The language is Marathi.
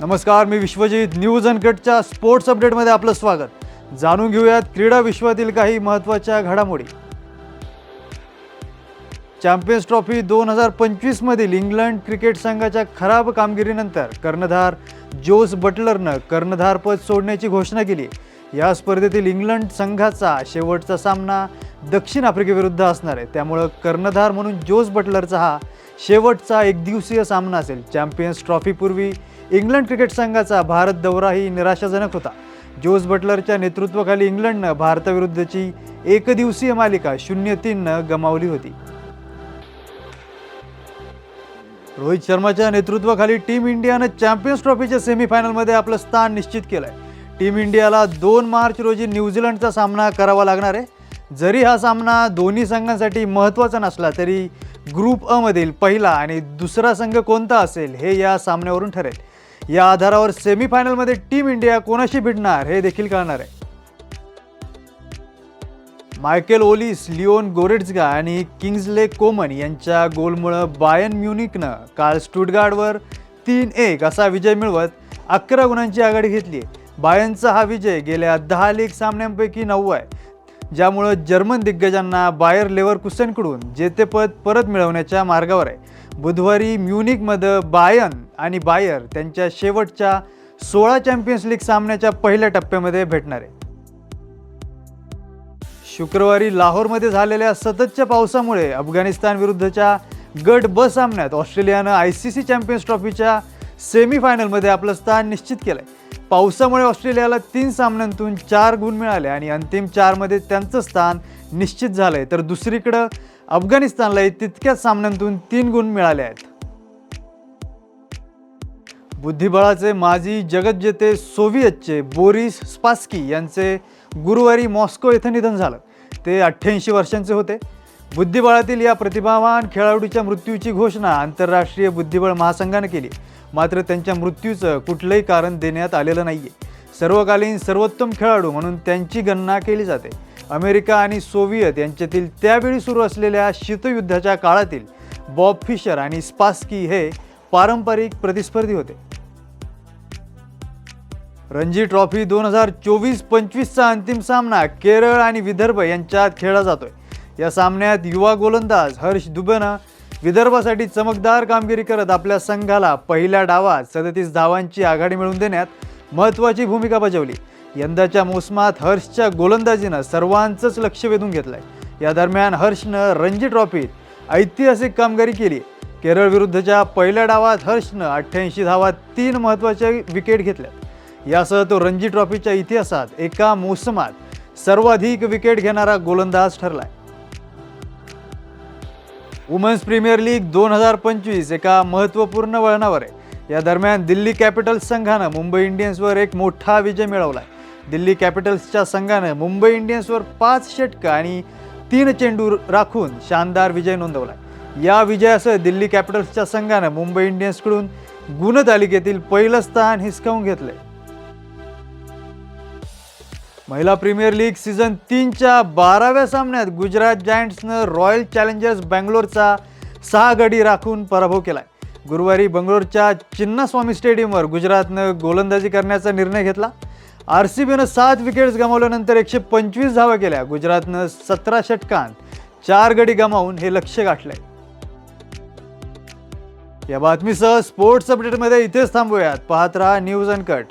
नमस्कार मी विश्वजित. न्यूज अनकटच्या स्पोर्ट्स अपडेटमध्ये आपलं स्वागत. जाणून घेऊयात क्रीडा विश्वातील काही महत्त्वाच्या घडामोडी. चॅम्पियन्स ट्रॉफी दोन हजार पंचवीसमधील इंग्लंड क्रिकेट संघाच्या खराब कामगिरीनंतर कर्णधार जोस बटलरनं कर्णधारपद सोडण्याची घोषणा केली. या स्पर्धेतील इंग्लंड संघाचा शेवटचा सामना दक्षिण आफ्रिकेविरुद्ध असणार आहे. त्यामुळं कर्णधार म्हणून जोस बटलरचा हा शेवटचा एकदिवसीय सामना असेल. चॅम्पियन्स ट्रॉफीपूर्वी इंग्लंड क्रिकेट संघाचा भारत दौराही निराशाजनक होता. जोस बटलरच्या नेतृत्वाखाली इंग्लंडनं भारताविरुद्धची एकदिवसीय मालिका शून्य तीननं गमावली होती. रोहित शर्माच्या नेतृत्वाखाली टीम इंडियानं चॅम्पियन्स ट्रॉफीच्या सेमीफायनलमध्ये आपलं स्थान निश्चित केलं आहे टीम इंडियाला दोन मार्च रोजी न्यूझीलंडचा सामना करावा लागणार आहे. जरी हा सामना दोन्ही संघांसाठी महत्त्वाचा नसला तरी ग्रुप अमधील पहिला आणि दुसरा संघ कोणता असेल हे या सामन्यावरून ठरेल. या आधारावर सेमीफायनलमध्ये टीम इंडिया कोणाशी भिडणार हे देखील कळणार आहे. मायकेल ओलिस लिओन गोरेट्सगा आणि किंग्जले कोमन यांच्या गोलमुळं बायन म्युनिकनं काल स्टुटगार्डवर तीन एक असा विजय मिळवत अकरा गुणांची आघाडी घेतली आहे. बायनचा हा विजय गेल्या दहा लीग सामन्यांपैकी नऊ आहे. ज्यामुळं जर्मन दिग्गजांना बायर लेवर कुसनकडून जेतेपद परत मिळवण्याच्या मार्गावर आहे. बुधवारी म्युनिकमध्ये बायन आणि बायर त्यांच्या शेवटच्या सोळा चॅम्पियन्स लीग सामन्याच्या पहिल्या टप्प्यामध्ये भेटणार आहे. शुक्रवारी लाहोरमध्ये झालेल्या सततच्या पावसामुळे अफगाणिस्तान विरुद्धच्या गट ब सामन्यात ऑस्ट्रेलियानं आय सी सी चॅम्पियन्स ट्रॉफीच्या सेमीफायनलमध्ये आपलं स्थान निश्चित केलं आहे पावसामुळे ऑस्ट्रेलियाला तीन सामन्यांतून चार गुण मिळाले आणि अंतिम चारमध्ये त्यांचं स्थान निश्चित झालं आहे तर दुसरीकडं अफगाणिस्तानलाही तितक्याच सामन्यांतून तीन गुण मिळाले आहेत. बुद्धिबळाचे माजी जगज्जेते सोव्हिएतचे बोरिस स्पास्की यांचे गुरुवारी मॉस्को येथे निधन झालं. ते अठ्ठ्याऐंशी वर्षांचे होते. बुद्धिबळातील या प्रतिभावान खेळाडूच्या मृत्यूची घोषणा आंतरराष्ट्रीय बुद्धिबळ महासंघानं केली. मात्र त्यांच्या मृत्यूचं कुठलंही कारण देण्यात आलेलं नाही आहे सर्वकालीन सर्वोत्तम खेळाडू म्हणून त्यांची गणना केली जाते. अमेरिका आणि सोव्हिएत यांच्यातील त्यावेळी सुरू असलेल्या शीतयुद्धाच्या काळातील बॉब फिशर आणि स्पास्की हे पारंपरिक प्रतिस्पर्धी होते. रणजी ट्रॉफी दोन हजार चोवीस पंचवीसचा अंतिम सामना केरळ आणि विदर्भ यांच्यात खेळला जातोय. या सामन्यात युवा गोलंदाज हर्ष दुबेनं विदर्भासाठी चमकदार कामगिरी करत आपल्या संघाला पहिल्या डावात सदतीस धावांची आघाडी मिळवून देण्यात महत्त्वाची भूमिका बजावली. यंदाच्या मोसमात हर्षच्या गोलंदाजीनं सर्वांचंच लक्ष वेधून घेतलंय. या दरम्यान हर्षनं रणजी ट्रॉफीत ऐतिहासिक कामगिरी केली. केरळ विरुद्धच्या पहिल्या डावात हर्षनं अठ्ठ्याऐंशी धावात तीन महत्त्वाच्या विकेट घेतल्या यासह तो रणजी ट्रॉफीच्या इतिहासात एका मोसमात सर्वाधिक विकेट घेणारा गोलंदाज ठरलाय. वुमन्स प्रीमियर लीग दोन हजार पंचवीस एका महत्त्वपूर्ण वळणावर आहे. या दरम्यान दिल्ली कॅपिटल्स संघानं मुंबई इंडियन्सवर एक मोठा विजय मिळवला आहे दिल्ली कॅपिटल्सच्या संघानं मुंबई इंडियन्सवर पाच षटकं आणि तीन चेंडू राखून शानदार विजय नोंदवला या विजयासह दिल्ली कॅपिटल्सच्या संघानं मुंबई इंडियन्सकडून गुणतालिकेतील पहिलं स्थान हिसकावून घेतलंय. महिला प्रीमियर लीग सीझन तीनच्या बाराव्या सामन्यात गुजरात जायंट्सनं रॉयल चॅलेंजर्स बँगलोरचा सहा गडी राखून पराभव केला आहे गुरुवारी बंगलोरच्या चिन्नास्वामी स्टेडियमवर गुजरातनं गोलंदाजी करण्याचा निर्णय घेतला. आर सी बीनं सात विकेट्स गमावल्यानंतर एकशे पंचवीस धावा केल्या. गुजरातनं सतरा षटकांत चार गडी गमावून हे लक्ष गाठलंय. या बातमीसह स्पोर्ट्स अपडेटमध्ये इथेच थांबूयात. पाहत राहा न्यूज अँड कट